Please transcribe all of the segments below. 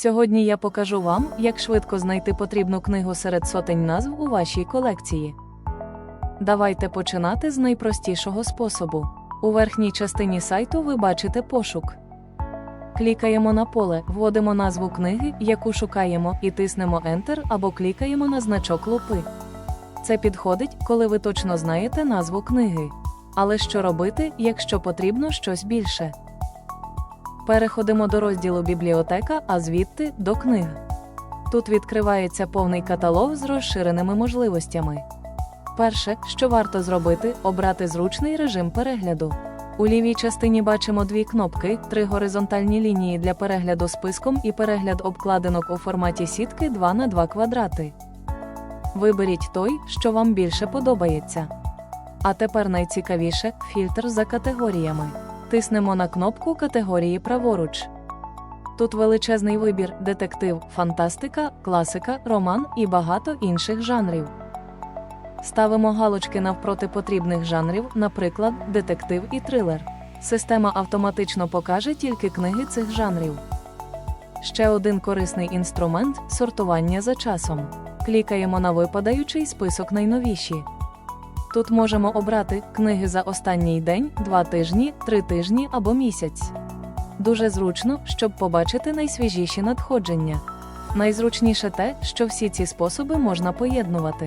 Сьогодні я покажу вам, як швидко знайти потрібну книгу серед сотень назв у вашій колекції. Давайте починати з найпростішого способу. У верхній частині сайту ви бачите пошук. Клікаємо на поле, вводимо назву книги, яку шукаємо, і тиснемо Enter або клікаємо на значок лупи. Це підходить, коли ви точно знаєте назву книги. Але що робити, якщо потрібно щось більше? Переходимо до розділу Бібліотека, а звідти до книг. Тут відкривається повний каталог з розширеними можливостями. Перше, що варто зробити, обрати зручний режим перегляду. У лівій частині бачимо дві кнопки, три горизонтальні лінії для перегляду списком і перегляд обкладинок у форматі сітки 2 на 2 квадрати. Виберіть той, що вам більше подобається. А тепер найцікавіше фільтр за категоріями. Тиснемо на кнопку категорії праворуч. Тут величезний вибір: детектив, фантастика, класика, роман і багато інших жанрів. Ставимо галочки навпроти потрібних жанрів, наприклад, детектив і трилер. Система автоматично покаже тільки книги цих жанрів. Ще один корисний інструмент сортування за часом. Клікаємо на випадаючий список найновіші. Тут можемо обрати книги за останній день, два тижні, три тижні або місяць. Дуже зручно, щоб побачити найсвіжіші надходження. Найзручніше те, що всі ці способи можна поєднувати.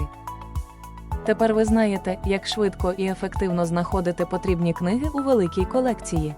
Тепер ви знаєте, як швидко і ефективно знаходити потрібні книги у великій колекції.